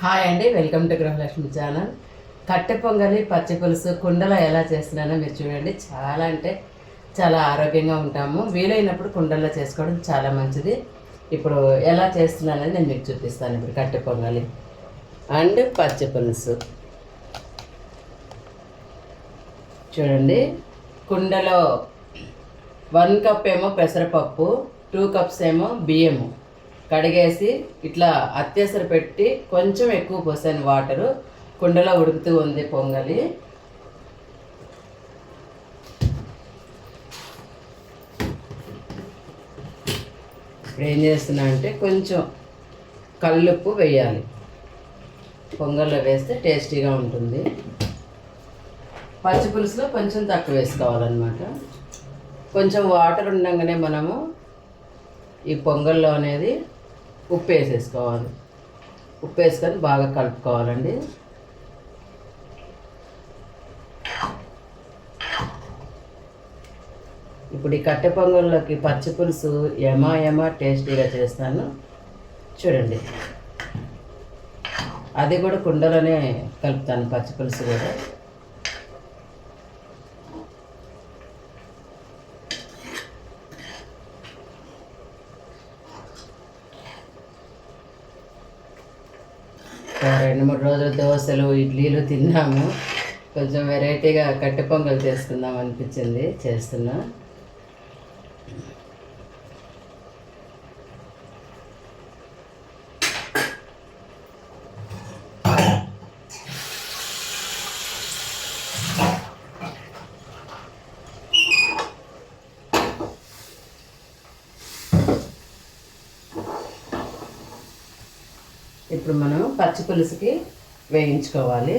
Hi అండి welcome to Gruhalakshmi channel. కట్టె పొంగలి పచ్చి పులుసు కుండలో ఎలా చేస్తున్నానో మీరు చూడండి. చాలా అంటే చాలా ఆరోగ్యంగా ఉంటాము. వీలైనప్పుడు కుండల్లో చేసుకోవడం చాలా మంచిది. ఇప్పుడు ఎలా చేస్తున్నానని నేను మీకు చూపిస్తాను. ఇప్పుడు కట్టె పొంగలి అండ్ పచ్చి పులుసు. చూడండి కుండలో వన్ కప్ ఏమో పెసరపప్పు టూ కప్స్ ఏమో బియ్యము. కడిగేసి ఇట్లా అత్యసర పెట్టి కొంచెం ఎక్కువ పోసాను వాటరు. కుండలో ఉడుకుతూ ఉంది పొంగలి. ఇప్పుడు ఏం చేస్తున్నా అంటే కొంచెం కల్లుప్పు వేయాలి. పొంగల్లో వేస్తే టేస్టీగా ఉంటుంది. పచ్చి పులుసులో కొంచెం తక్కువ వేసుకోవాలన్నమాట. కొంచెం వాటర్ ఉండగానే మనము ఈ పొంగల్లో అనేది ఉప్పు వేసేసుకోవాలి ఉప్పు వేసుకొని బాగా కలుపుకోవాలండి. ఇప్పుడు ఈ కట్టె పొంగల్లోకి పచ్చి పులుసు ఎమా ఎమా టేస్టీగా చేస్తాను. చూడండి. అది కూడా కుండలోనే కలుపుతాను పచ్చి పులుసు కూడా ఒక రెండు మూడు రోజులు దోశలు ఇడ్లీలు తిన్నాము. కొంచెం వెరైటీగా కట్టె పొంగల్ చేసుకుందాం అనిపించింది చేస్తున్నా. ఇప్పుడు మనం పచ్చి పులుసుకి వేయించుకోవాలి.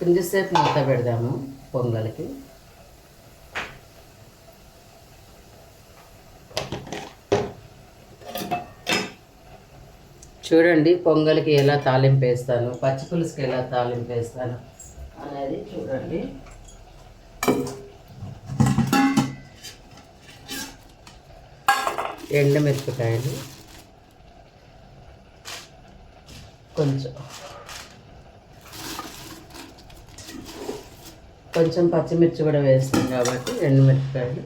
కొంచెంసేపు మూత పెడదాము పొంగల్కి. చూడండి పొంగల్కి ఎలా తాలింపు వేస్తాను పచ్చి పులుసుకి ఎలా తాలింపు వేస్తాను అనేది చూడండి. ఎండుమిరపకాయలు. కొంచెం. కొంచెం పచ్చిమిర్చి కూడా వేస్తాం కాబట్టి రెండు మిరపకాయలు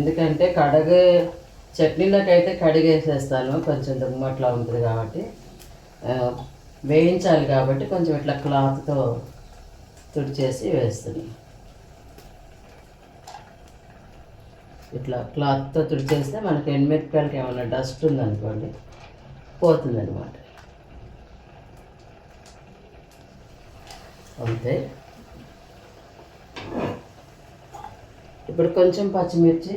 ఎందుకంటే కడగే చట్నీలోకి అయితే కడిగేసేస్తాను. కొంచెం దుమ్మట్లా ఉంటుంది కాబట్టి. వేయించాలి కాబట్టి కొంచెం ఇట్లా క్లాత్తో తుడిచేసి వేస్తుంది ఇట్లా క్లాత్తో తుడిచేస్తే మనకి ఎండుమిరపకాయలకి ఏమైనా డస్ట్ ఉందనుకోండి పోతుందన్నమాట. అంతే. ఇప్పుడు కొంచెం పచ్చిమిర్చి.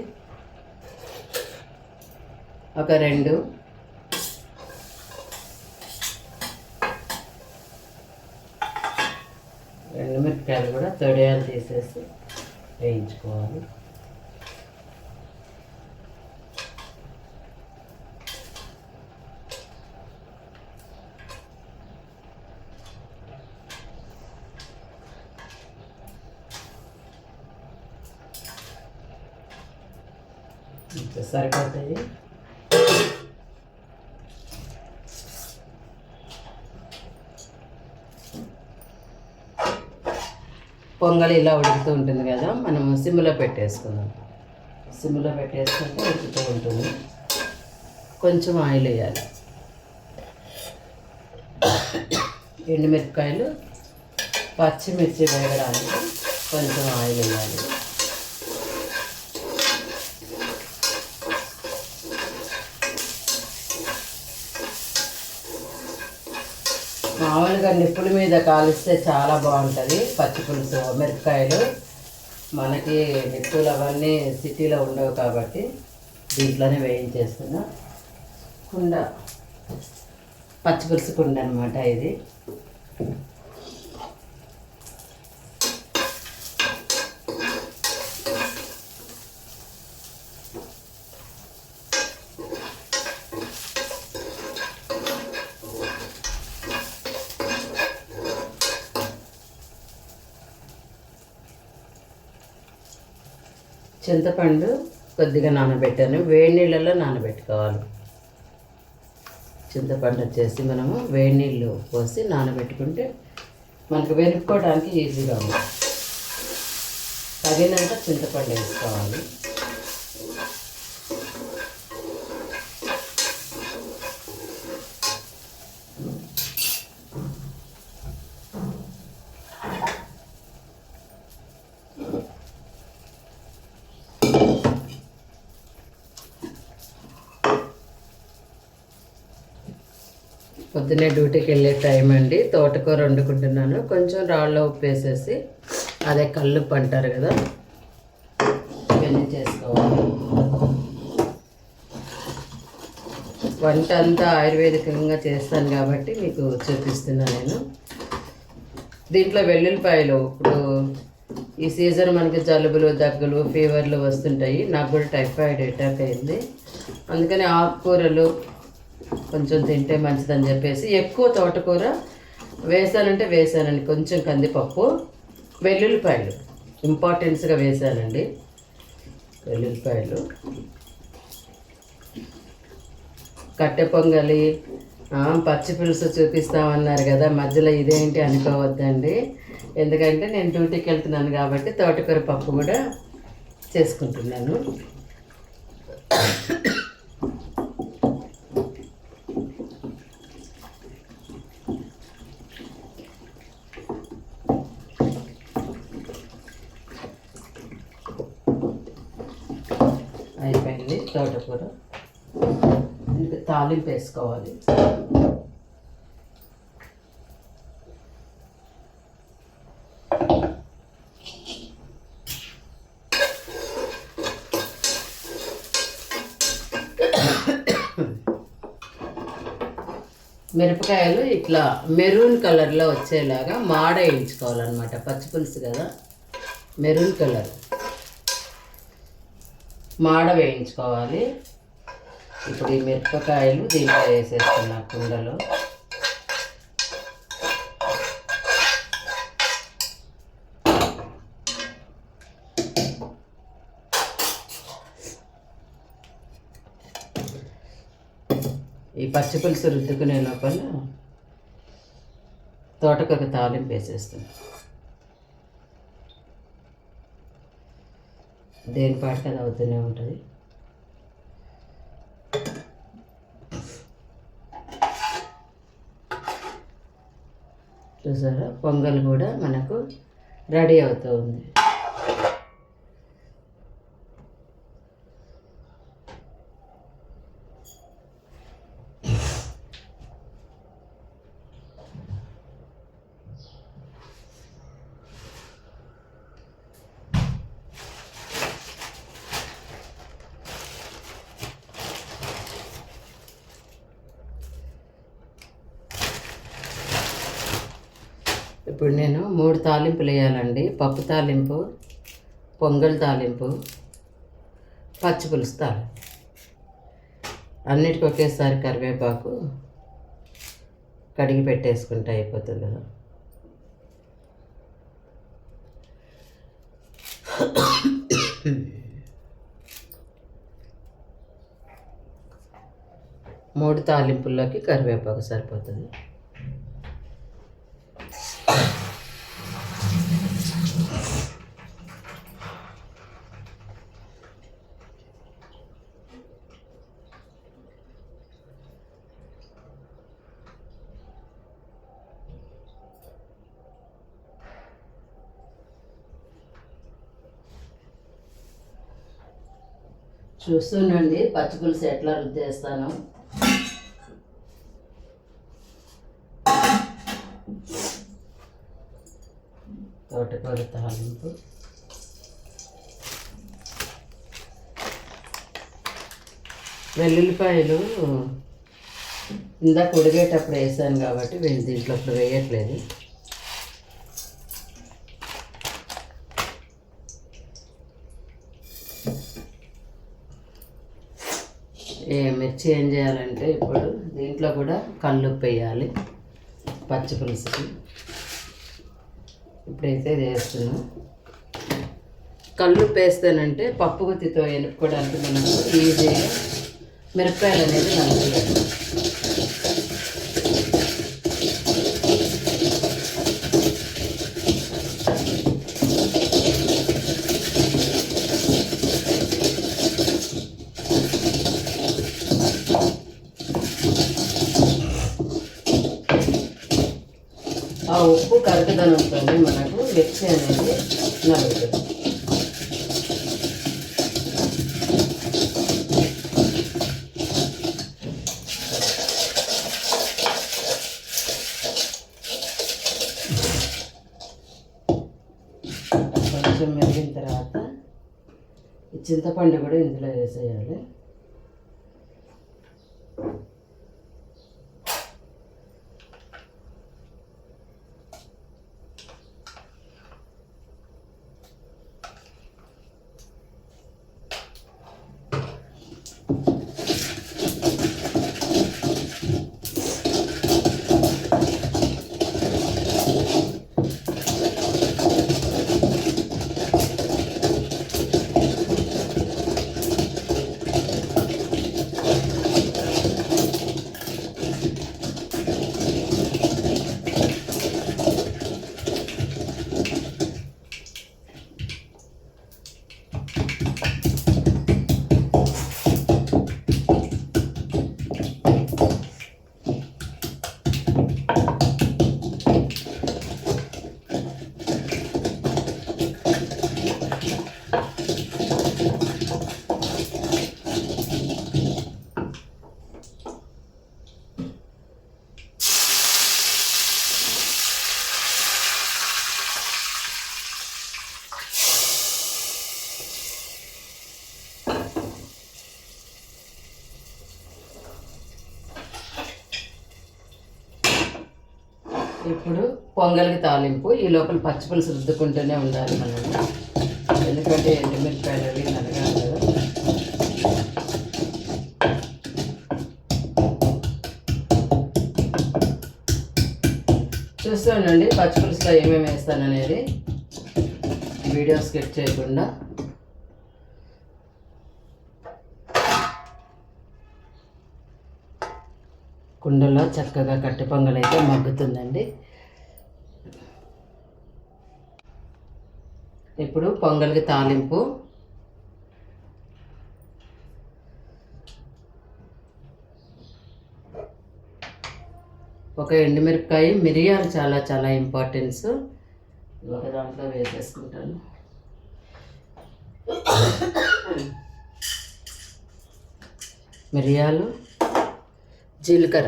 ఒక రెండు. రెండు మిరపకాయలు కూడా తొడియాలు తీసేసి వేయించుకోవాలి. సరిపోతాయి. పొంగలి ఇలా ఉడుకుతూ ఉంటుంది కదా మనం సిమ్లో పెట్టేసుకుందాం. సిమ్లో పెట్టేసుకుంటే ఉడుకుతూ ఉంటుంది. కొంచెం ఆయిల్ వేయాలి. ఎండుమిరపకాయలు పచ్చిమిర్చి వేయడానికి కొంచెం ఆయిల్ వేయాలి. మామూలుగా నిప్పుల మీద కాలిస్తే చాలా బాగుంటుంది. పచ్చి పులుసు మిరపకాయలు. మనకి నిప్పులు అవన్నీ సిటీలో ఉండవు కాబట్టి దీంట్లోనే వేయించేస్తున్నా. కుండ పచ్చి పులుసు కుండ అనమాట ఇది. చింతపండు కొద్దిగా నానబెట్టాను. వేడి నీళ్ళలో నానబెట్టుకోవాలి. చింతపండు వచ్చేసి మనము వేడి నీళ్ళు పోసి నానబెట్టుకుంటే మనకు వెనుక్కోవడానికి ఈజీగా ఉంది తగినంత చింతపండు వేసుకోవాలి. పొద్దున్నే డ్యూటీకి వెళ్ళే టైం అండి. తోటకూర వండుకుంటున్నాను. కొంచెం రాళ్ళ ఉప్పు వేసేసి అదే కల్లుప్పు అంటారు కదా ఇవన్నీ చేసుకోవాలి. వంట అంతా ఆయుర్వేదికంగా చేస్తాను కాబట్టి మీకు చూపిస్తున్నా నేను. దీంట్లో వెల్లుల్లిపాయలు ఇప్పుడు ఈ సీజన్ మనకి జలుబులు దగ్గులు ఫీవర్లు వస్తుంటాయి. నాకు కూడా టైఫాయిడ్ అటాక్ అయింది. అందుకని ఆకుకూరలు కొంచెం తింటే మంచిదని చెప్పేసి ఎక్కువ తోటకూర వేసానంటే వేసానండి. కొంచెం కందిపప్పు వెల్లుల్లిపాయలు. ఇంపార్టెన్స్గా వేసానండి. వెల్లుల్లిపాయలు. కట్టె పొంగలి పచ్చిపులుసు చూపిస్తామన్నారు కదా మధ్యలో ఇదేంటి అనుకోవద్దండి. ఎందుకంటే నేను డ్యూటీకి వెళ్తున్నాను కాబట్టి తోటకూర పప్పు కూడా చేసుకుంటున్నాను అయిపోయింది తోటకూర తాలింపు వేసుకోవాలి. మిరపకాయలు ఇట్లా మెరూన్ కలర్లో వచ్చేలాగా మాడ వేయించుకోవాలన్నమాట. పచ్చి పులుసు కదా. Maroon colour. మాడ వేయించుకోవాలి. ఇప్పుడు ఈ మిరపకాయలు దీంట్లో వేసేస్తున్నా కుండలో. ఈ పచ్చి పులుసు రుద్దుకునే లోపల తోటకొక తాలింపు వేసేస్తున్నాను దేని పాటికి అది అవుతూనే ఉంటుంది. చూసారా? పొంగల్ కూడా మనకు రెడీ అవుతూ ఉంది. ఇప్పుడు నేను మూడు తాలింపులు వేయాలండి. పప్పు తాలింపు పొంగల్ తాలింపు పచ్చి పులుసు తాలింపు అన్నిటికీ ఒకేసారి కరివేపాకు కడిగి పెట్టేసుకుంటే అయిపోతుంది. కదా మూడు తాలింపుల్లోకి కరివేపాకు సరిపోతుంది. చూస్తుండండి పచ్చి పులుసు ఎట్లా రుద్దేస్తాను తోటకూర తాలింపు. వెల్లుల్లిపాయలు ఇందాక ఉడిగేటప్పుడు వేసాను కాబట్టి దీంట్లో ఇప్పుడు వేయట్లేదు. మిర్చి ఏం చేయాలంటే ఇప్పుడు దీంట్లో కూడా కల్లుప్పు వేయాలి పచ్చి పులుసుకి. ఇప్పుడైతే ఇది వేస్తున్నాం. కళ్ళు వేస్తేనంటే పప్పు గుత్తితో ఎనుపుకోవడానికి మనకు ఈజీగా మిరపకాయలు అనేది నలుగుతుంది ఉప్పు ఉంటుంది మనకు మిర్చి అనేది నలుగుతుంది కొంచెం మెరిగిన తర్వాత చింతపండు కూడా ఇందులో వేసేయాలి. ఇప్పుడు పొంగల్కి తాలింపు ఈ లోపల పచ్చిపులుసు రుద్దుకుంటూనే ఉండాలి మనం ఎందుకంటే ఎండుమిరపకాయలు అవి నలగాలి కదా. చూస్తానండి పచ్చిపులుసులో ఏమేమి వేస్తాననేది. వీడియో స్కిప్ చేయకుండా. కుండలో చక్కగా కట్టె పొంగల్ అయితే మగ్గుతుందండి. ఇప్పుడు పొంగల్కి తాలింపు. ఒక ఎండుమిరపకాయ మిరియాలు చాలా చాలా ఇంపార్టెన్స్. ఒక దాంట్లో వేసేసుకుంటాను. మిరియాలు. జీలకర్ర.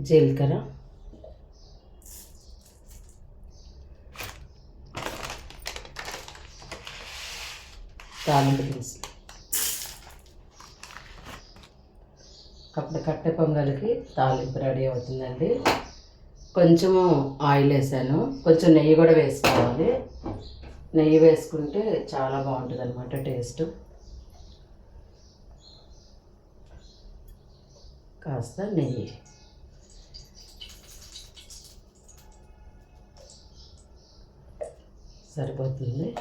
జీలకర్ర. తాలింపు దినుసులు. అప్పుడు కట్టె పొంగల్కి తాలింపు రెడీ అవుతుందండి. కొంచెము ఆయిల్ వేసాను. కొంచెం నెయ్యి కూడా వేసుకోవాలి. నెయ్యి వేసుకుంటే చాలా బాగుంటుంది అనమాట టేస్ట్. కాస్త నెయ్యి. సరిపోతుంది.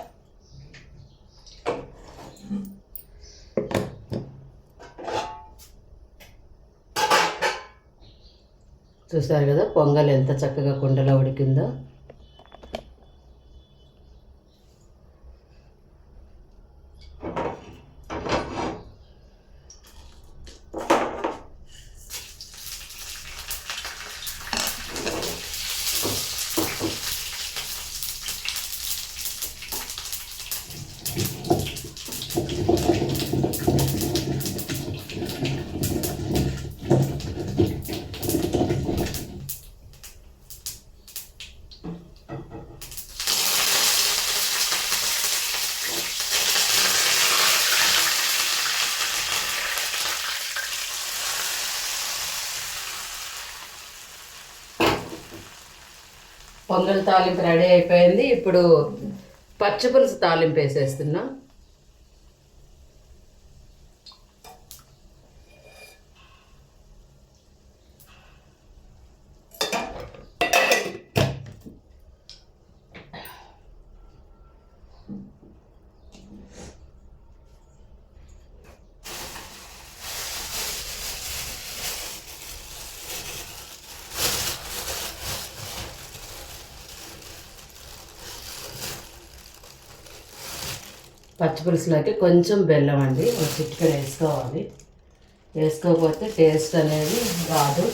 చూసారు కదా పొంగల్ ఎంత చక్కగా కుండలో ఉడికిందో. పొంగల్ తాలింపు రెడీ అయిపోయింది. ఇప్పుడు పచ్చిపులుసు తాలింపు వేసేస్తున్నా. పచ్చిపులుసులోకి కొంచెం బెల్లం అండి. ఒక చిటికెడు వేసుకోవాలి. వేసుకోకపోతే టేస్ట్ అనేది రాదు.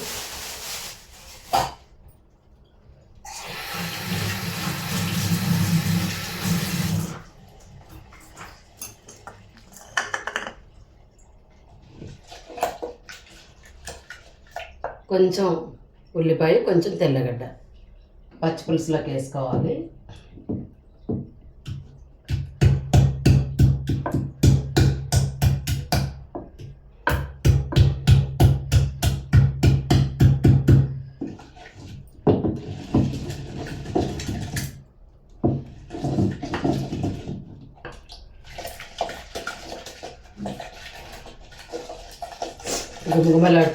కొంచెం ఉల్లిపాయ కొంచెం తెల్లగడ్డ పచ్చిపులుసులోకి వేసుకోవాలి.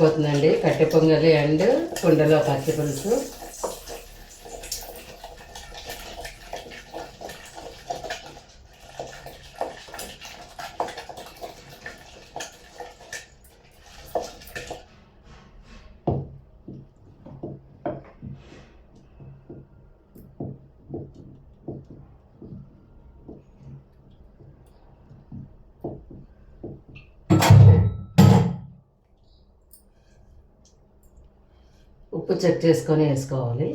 సరిపోతుందండి. కట్టె పొంగలి అండ్ కుండలో పచ్చి పులుసు. ఉప్పు చెక్ చేసుకొని వేసుకోవాలి.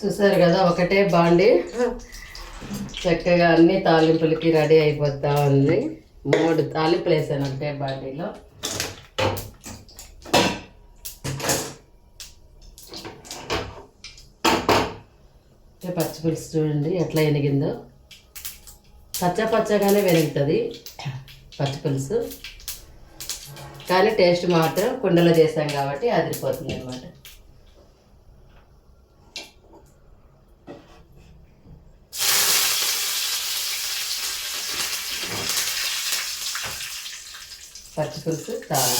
చూసారు కదా ఒకటే బాండి. చక్కగా అన్ని తాలింపులకి రెడీ అయిపోతా ఉంది. మూడు తాలింపులు వేసాను ఒకటే బాండీలో. పచ్చిపులుసు చూడండి ఎట్లా ఎనిగిందో. పచ్చ పచ్చగానే వెనుగుతుంది పచ్చిపులుసు కానీ టేస్ట్ మాత్రం కుండలో చేస్తాం కాబట్టి అదిరిపోతుంది అనమాట పచ్చి పులుసు తాగు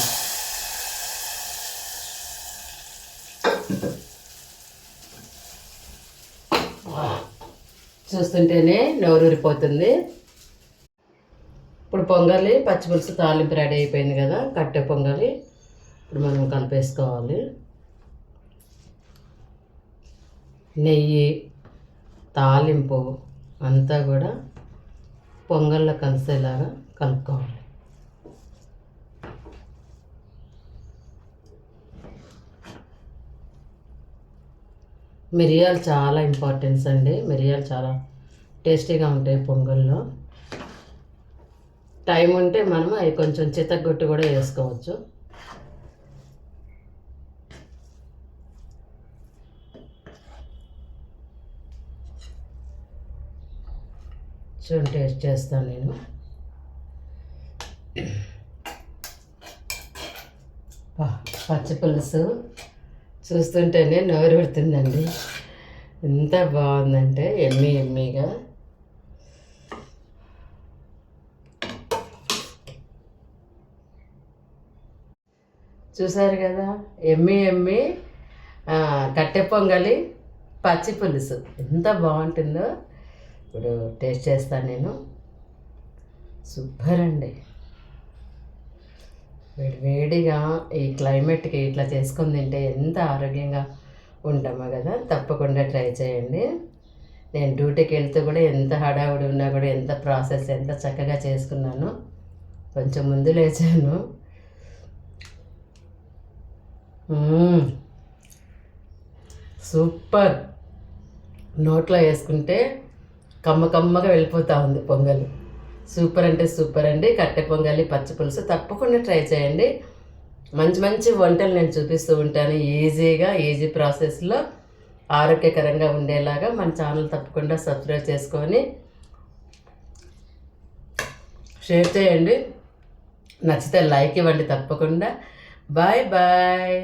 చూస్తుంటేనే నోరూరిపోతుంది ఇప్పుడు పొంగలి పచ్చిపులుసు తాలింపు రెడీ అయిపోయింది కదా కట్టె పొంగలి. ఇప్పుడు మనం కలిపేసుకోవాలి. నెయ్యి తాలింపు అంతా కూడా పొంగల్లో కలిసేలాగా కలుపుకోవాలి. మిరియాలు చాలా ఇంపార్టెన్స్ అండి. మిరియాలు చాలా టేస్టీగా ఉంటాయి పొంగల్లో. టైం ఉంటే మనం అవి కొంచెం చితగ్గొట్టు కూడా వేసుకోవచ్చు. చూడండి టేస్ట్ చేస్తాను నేను. పచ్చి పులుసు. చూస్తుంటేనే నోరు పెడుతుందండి ఎంత బాగుందంటే ఎమ్మి ఎమ్మిగా. చూసారు కదా ఎమ్మి ఎమ్మి కట్టె పొంగలి పచ్చి పులుసు. ఎంత బాగుంటుందో. ఇప్పుడు టేస్ట్ చేస్తాను నేను. సూపర్ అండి. వేడి వేడిగా ఈ క్లైమేట్కి ఇట్లా చేసుకొని తింటే ఎంత ఆరోగ్యంగా ఉంటామో కదా తప్పకుండా ట్రై చేయండి. నేను డ్యూటీకి వెళ్తే కూడా ఎంత హడావుడి ఉన్నా కూడా ఎంత ప్రాసెస్ ఎంత చక్కగా చేసుకున్నాను కొంచెం ముందు లేచాను. సూపర్. నోట్లో వేసుకుంటే కమ్మ కమ్మగా వెళ్ళిపోతూ ఉంది పొంగల్. సూపర్ అంటే సూపర్ అండి. కట్టె పొంగలి పచ్చి పులుసు తప్పకుండా ట్రై చేయండి. మంచి మంచి వంటలు నేను చూపిస్తూ ఉంటాను ఈజీగా ఈజీ ప్రాసెస్లో ఆరోగ్యకరంగా ఉండేలాగా మన ఛానల్ తప్పకుండా సబ్స్క్రైబ్ చేసుకొని షేర్ చేయండి. నచ్చితే లైక్ ఇవ్వండి తప్పకుండా. Bye bye.